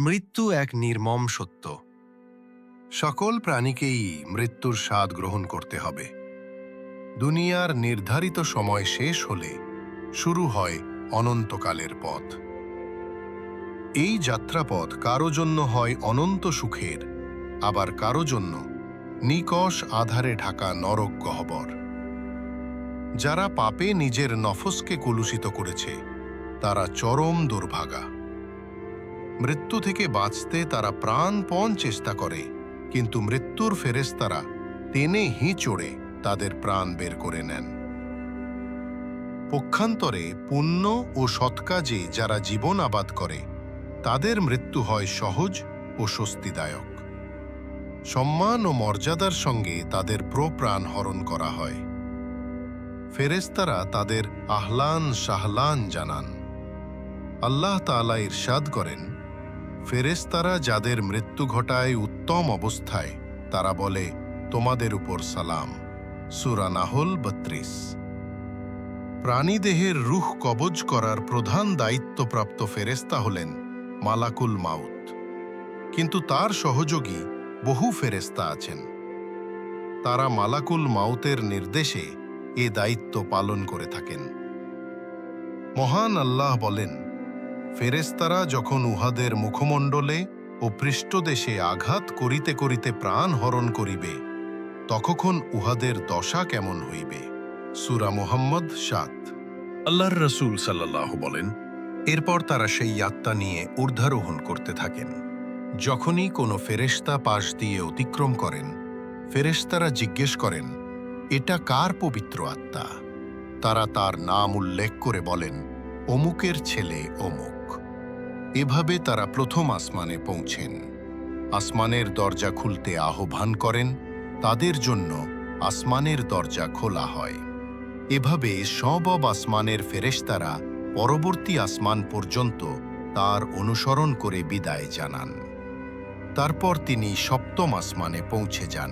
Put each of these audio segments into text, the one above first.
মৃত্যু এক নির্মম সত্য। সকল প্রাণীকেই মৃত্যুর স্বাদ গ্রহণ করতে হবে। দুনিয়ার নির্ধারিত সময় শেষ হলে শুরু হয় অনন্তকালের পথ। এই যাত্রাপথ কারও জন্য হয় অনন্ত সুখের, আবার কারও জন্য নিকষ আধারে ঢাকা নরক গহ্বর। যারা পাপে নিজের নফসকে কলুষিত করেছে, তারা চরম দুর্ভাগা। মৃত্যু থেকে বাঁচতে তারা প্রাণপণ চেষ্টা করে, কিন্তু মৃত্যুর ফেরেস্তারা টেনে হিঁচড়ে তাদের প্রাণ বের করে নেন। পক্ষান্তরে পুণ্য ও সৎকাজে যারা জীবন আবাদ করে, তাদের মৃত্যু হয় সহজ ও স্বস্তিদায়ক। সম্মান ও মর্যাদার সঙ্গে তাদের প্রপ্রাণ হরণ করা হয়। ফেরেস্তারা তাদের আহলান শাহলান জানান। আল্লাহ তাআলা ইরশাদ করেন ফেরেস্তারা যাদের মৃত্যু ঘটায় উত্তম অবস্থায়, তারা বলে, তোমাদের উপর সালাম। সুরা নাহল বত্রিশ। প্রাণীদেহের রুহ কবজ করার প্রধান দায়িত্বপ্রাপ্ত ফেরেস্তা হলেন মালাকুল মাউত। কিন্তু তার সহযোগী বহু ফেরেস্তা আছেন। তারা মালাকুল মাউতের নির্দেশে এ দায়িত্ব পালন করে থাকেন। মহান আল্লাহ বলেন ফেরেস্তারা যখন উহাদের মুখমণ্ডলে ও পৃষ্ঠদেশে আঘাত করিতে করিতে প্রাণ হরণ করিবে তখন উহাদের দশা কেমন হইবে? সুরা মোহাম্মদ সাত। আল্লাহর রসুল সাল্লাহ বলেন, এরপর তারা সেই আত্মা নিয়ে ঊর্ধ্বারোহণ করতে থাকেন। যখনই কোনো ফেরেশতা পাশ দিয়ে অতিক্রম করেন, ফেরেশতারা জিজ্ঞেস করেন, এটা কার পবিত্র আত্মা? তারা তার নাম উল্লেখ করে বলেন, অমুকের ছেলে অমুক। এভাবে তারা প্রথম আসমানে পৌঁছেন। আসমানের দরজা খুলতে আহ্বান করেন, তাদের জন্য আসমানের দরজা খোলা হয়। এভাবে সব আসমানের ফেরেশতারা পরবর্তী আসমান পর্যন্ত তার অনুসরণ করে বিদায় জানান। তারপর তিনি সপ্তম আসমানে পৌঁছে যান।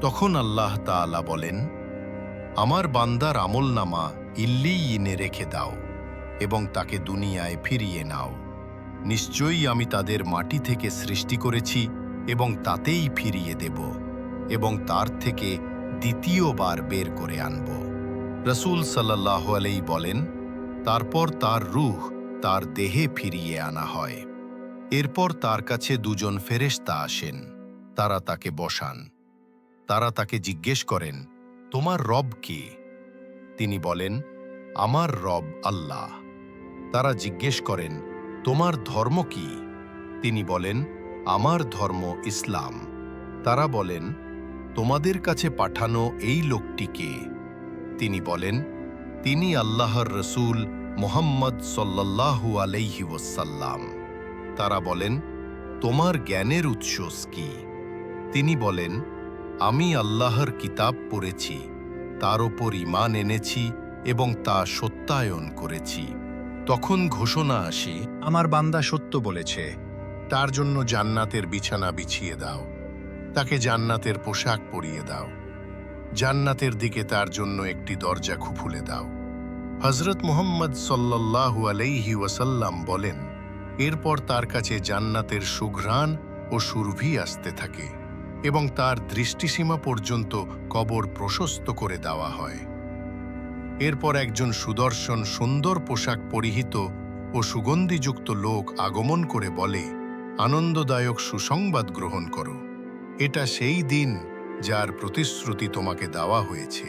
তখন আল্লাহ তাআলা বলেন, আমার বান্দার আমলনামা ইল্লিইনে রেখে দাও এবং তাকে দুনিয়ায় ফিরিয়ে নাও। নিশ্চয়ই আমি তাদের মাটি থেকে সৃষ্টি করেছি এবং তাতেই ফিরিয়ে দেব এবং তার থেকে দ্বিতীয়বার বের করে আনব। রসুল সাল্লাহ আলাই বলেন, তারপর তার রুহ তার দেহে ফিরিয়ে আনা হয়। এরপর তার কাছে দুজন ফেরেশতা আসেন, তারা তাকে বসান। তারা তাকে জিজ্ঞেস করেন, তোমার রব কে? তিনি বলেন, আমার রব আল্লাহ। তারা জিজ্ঞেস করেন তোমার ধর্ম কি? তিনি বলেন, আমার ধর্ম ইসলাম। তারা বলেন, তোমাদের কাছে পাঠানো এই লোকটিকে তিনি বলেন, তিনি আল্লাহর রসুল মোহাম্মদ সল্লাল্লাহু আলাইহি ওয়াসাল্লাম। তারা বলেন, তোমার জ্ঞানের উৎস কি? তিনি বলেন, আমি আল্লাহর কিতাব পড়েছি, তার ওপর ইমান এনেছি এবং তা সত্যায়ন করেছি। তখন ঘোষণা আসে, আমার বান্দা সত্য বলেছে, তার জন্য জান্নাতের বিছানা বিছিয়ে দাও, তাকে জান্নাতের পোশাক পরিয়ে দাও, জান্নাতের দিকে তার জন্য একটি দরজা খুফুলে দাও। হজরত মুহাম্মদ সাল্লাল্লাহু আলাইহি ওয়াসাল্লাম বলেন, এরপর তার কাছে জান্নাতের সুঘ্রাণ ও সুরভি আসতে থাকে এবং তার দৃষ্টিসীমা পর্যন্ত কবর প্রশস্ত করে দেওয়া হয়। এরপর একজন সুদর্শন সুন্দর পোশাক পরিহিত ও সুগন্ধিযুক্ত লোক আগমন করে বলে, আনন্দদায়ক সুসংবাদ গ্রহণ করো। এটা সেই দিন যার প্রতিশ্রুতি তোমাকে দেওয়া হয়েছে।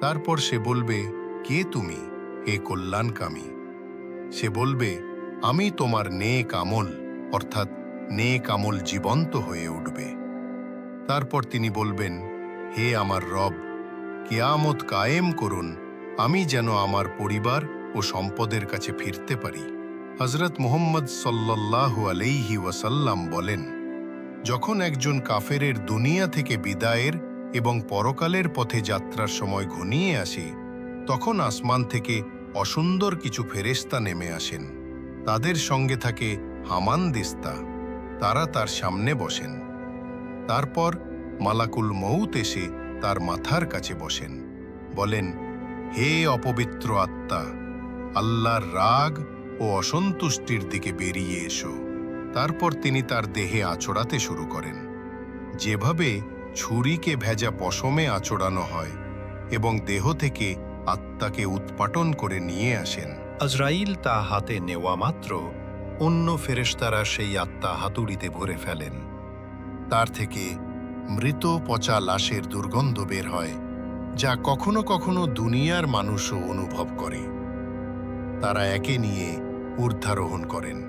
তারপর সে বলবে, কে তুমি? হে কল্যাণকামী? সে বলবে, আমি তোমার নেক কামল অর্থাৎ নেক কামল জীবন্ত হয়ে উঠবে। তারপর তিনি বলবেন, হে আমার রব, কেয়ামত কায়েম করুন আমি যেন আমার পরিবার ও সম্পদের কাছে ফিরতে পারি। হজরত মুহম্মদ সাল্লাল্লাহু আলাইহি ওয়াসাল্লাম বলেন, যখন একজন কাফেরের দুনিয়া থেকে বিদায়ের এবং পরকালের পথে যাত্রার সময় ঘনিয়ে আসে, তখন আসমান থেকে অসুন্দর কিছু ফেরেস্তা নেমে আসেন। তাদের সঙ্গে থাকে হামান দিস্তা। তারা তার সামনে বসেন। তারপর মালাকুল মৌত এসে তার মাথার কাছে বসেন। বলেন হে অপবিত্র আত্মা, আল্লাহর রাগ ও অসন্তুষ্টির দিকে বেরিয়ে এসো। তারপর তিনি তার দেহে আচড়াতে শুরু করেন। যেভাবে ছুরিকে ভেজা পশমে আচড়ানো হয় এবং দেহ থেকে আত্মাকে উৎপাটন করে নিয়ে আসেন। আজরাইল তা হাতে নেওয়া মাত্র, অন্য ফেরেশতারা সেই আত্মা হাতুড়িতে ভরে ফেলেন। তার থেকে মৃত পচা লাশের দুর্গন্ধ বের হয়। যা কখনো কখনো দুনিয়ার মানুষও অনুভব করে। তারা একে নিয়ে ঊর্ধ্বারোহণ করেন।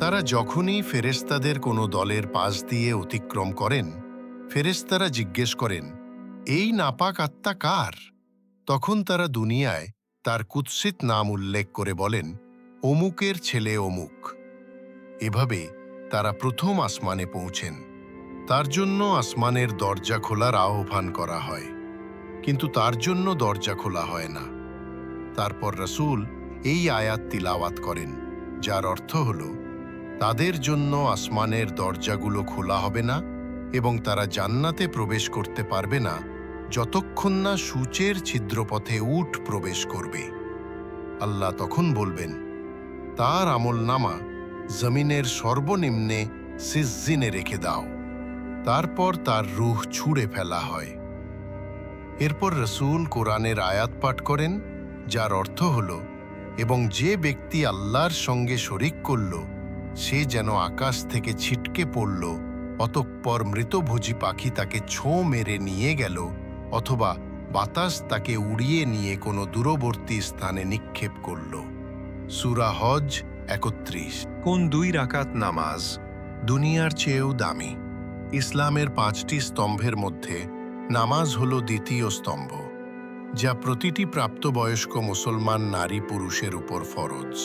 তারা যখনই ফেরেস্তাদের কোনো দলের পাশ দিয়ে অতিক্রম করেন ফেরেস্তারা জিজ্ঞেস করেন, এই নাপাক আত্মা কার? তখন তারা দুনিয়ায় তার কুৎসিত নাম উল্লেখ করে বলেন, অমুকের ছেলে অমুক। এভাবে তারা প্রথম আসমানে পৌঁছেন। তার জন্য আসমানের দরজা খোলার আহ্বান করা হয়। কিন্তু তার জন্য দরজা খোলা হয় না। তারপর রসুল এই আয়াত তিলাওয়াত করেন, যার অর্থ হল, তাদের জন্য আসমানের দরজাগুলো খোলা হবে না এবং তারা জান্নাতে প্রবেশ করতে পারবে না যতক্ষণ না সূচের ছিদ্রপথে উঠ প্রবেশ করবে। আল্লাহ তখন বলবেন, তার আমল নামা জমিনের সর্বনিম্নে সিজ্জিনে রেখে দাও। তারপর তার রুহ ছুঁড়ে ফেলা হয়। এরপর রসুল কোরআনের আয়াত পাঠ করেন, যার অর্থ হল, এবং যে ব্যক্তি আল্লাহর সঙ্গে শরিক করল, সে যেন আকাশ থেকে ছিটকে পড়ল, অতঃপর মৃতভোজী পাখি তাকে ছোঁ মেরে নিয়ে গেল, অথবা বাতাস তাকে উড়িয়ে নিয়ে কোনো দূরবর্তী স্থানে নিক্ষেপ করল। সুরা হজ একত্রিশ। কোন দুই রাকাত নামাজ দুনিয়ার চেয়েও দামি। ইসলামের পাঁচটি স্তম্ভের মধ্যে নামাজ হল দ্বিতীয় স্তম্ভ, যা প্রতিটি প্রাপ্তবয়স্ক মুসলমান নারী পুরুষের উপর ফরজ।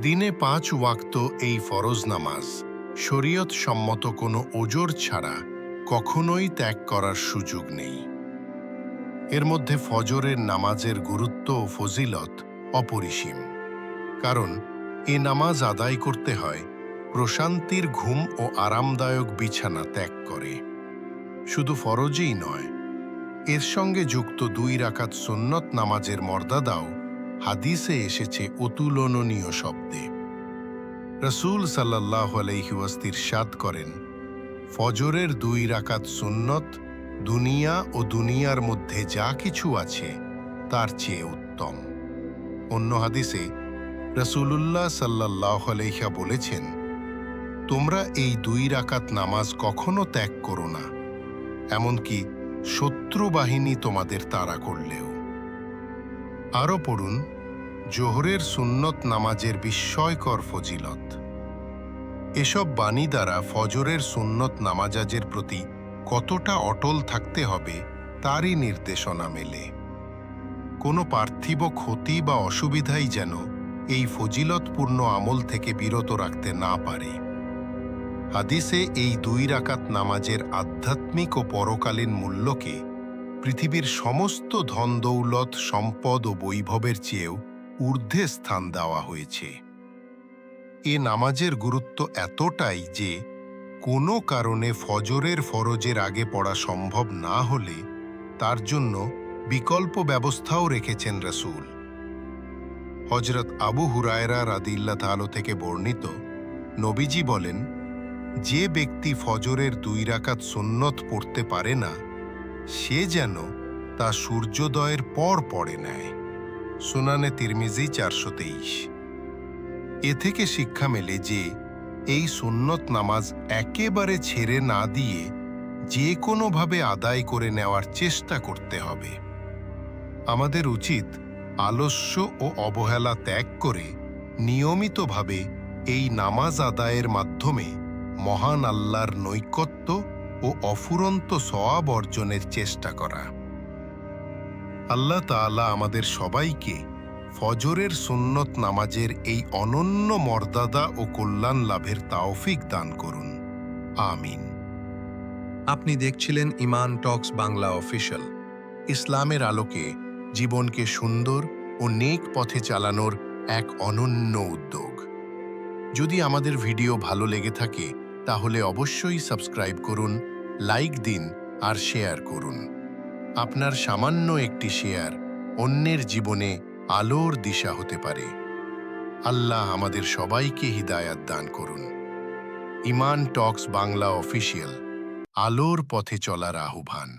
দিনে পাঁচ ওয়াক্ত এই ফরজ নামাজ শরীয়ত সম্মত কোনো ওজোর ছাড়া কখনোই ত্যাগ করার সুযোগ নেই। এর মধ্যে ফজরের নামাজের গুরুত্ব ও ফজিলত অপরিসীম, কারণ এ নামাজ আদায় করতে হয় প্রশান্তির ঘুম ও আরামদায়ক বিছানা ত্যাগ করে। শুধু ফরজেই নয়, এর সঙ্গে যুক্ত দুই রাকাত সুন্নত নামাজের মর্যাদাও হাদিসে এসেছে অতুলনীয় শব্দে। রসুল সাল্লাহ আলহিউস্তির সাদ করেন, ফজরের দুই রাকাত সুন্নত দুনিয়া ও দুনিয়ার মধ্যে যা কিছু আছে তার চেয়ে উত্তম। অন্য হাদিসে রসুলুল্লাহ সাল্লাহ আলহ্যা বলেছেন, তোমরা এই দুই রাকাত নামাজ কখনো ত্যাগ করো না। এমনকি শত্রু বাহিনী তোমাদের তাড়া করলেও। আরও পড়ুন, জোহরের সুন্নত নামাজের বিস্ময়কর ফজিলত। এসব বাণী দ্বারা ফজরের সুন্নত নামাজাজের প্রতি কতটা অটল থাকতে হবে তারই নির্দেশনা মেলে। কোনো পার্থিব ক্ষতি বা অসুবিধাই যেন এই ফজিলতপূর্ণ আমল থেকে বিরত রাখতে না পারে। হাদিসে এই দুই রাকাত নামাজের আধ্যাত্মিক ও পরকালীন মূল্যকে পৃথিবীর সমস্ত ধন দৌলত, সম্পদ ও বৈভবের চেয়েও ঊর্ধ্বে স্থান দেওয়া হয়েছে। এ নামাজের গুরুত্ব এতটাই যে কোনো কারণে ফজরের ফরজের আগে পড়া সম্ভব না হলে তার জন্য বিকল্প ব্যবস্থাও রেখেছেন রসুল। হজরত আবু হুরায়রা রাদিল্লা তালো থেকে বর্ণিত নবীজি বলেন যে ব্যক্তি ফজরের দুই রাকাত সুন্নত পড়তে পারে না, সে যেন তা সূর্যোদয়ের পর পড়ে নেয়। সুনানে তিরমিজি চারশো তেইশ। এ থেকে শিক্ষা মেলে যে এই সুন্নত নামাজ একেবারে ছেড়ে না দিয়ে যে কোনোভাবে আদায় করে নেওয়ার চেষ্টা করতে হবে। আমাদের উচিত আলস্য ও অবহেলা ত্যাগ করে নিয়মিতভাবে এই নামাজ আদায়ের মাধ্যমে মহান আল্লাহর নৈকট্য ও অফুরন্ত সওয়াব অর্জনের চেষ্টা করা। আল্লাহ তাআলা আমাদের সবাইকে ফজরের সুন্নত নামাজের এই অনন্য মর্যাদা ও কল্যাণ লাভের তাওফিক দান করুন। আমিন। আপনি দেখছিলেন ইমান টক্স বাংলা অফিসিয়াল ইসলামের আলোকে জীবনকে সুন্দর ও নেক পথে চালানোর এক অনন্য উদ্যোগ। যদি আমাদের ভিডিও ভালো লেগে থাকে তাহলে অবশ্যই সাবস্ক্রাইব করুন, লাইক দিন আর শেয়ার করুন। আপনার সামান্য একটি শেয়ার অন্যের জীবনে আলোর দিশা হতে পারে। আল্লাহ আমাদের সবাইকে হিদায়াত দান করুন। ইমান টক্স বাংলা অফিসিয়াল, আলোর পথে চলার আহ্বান।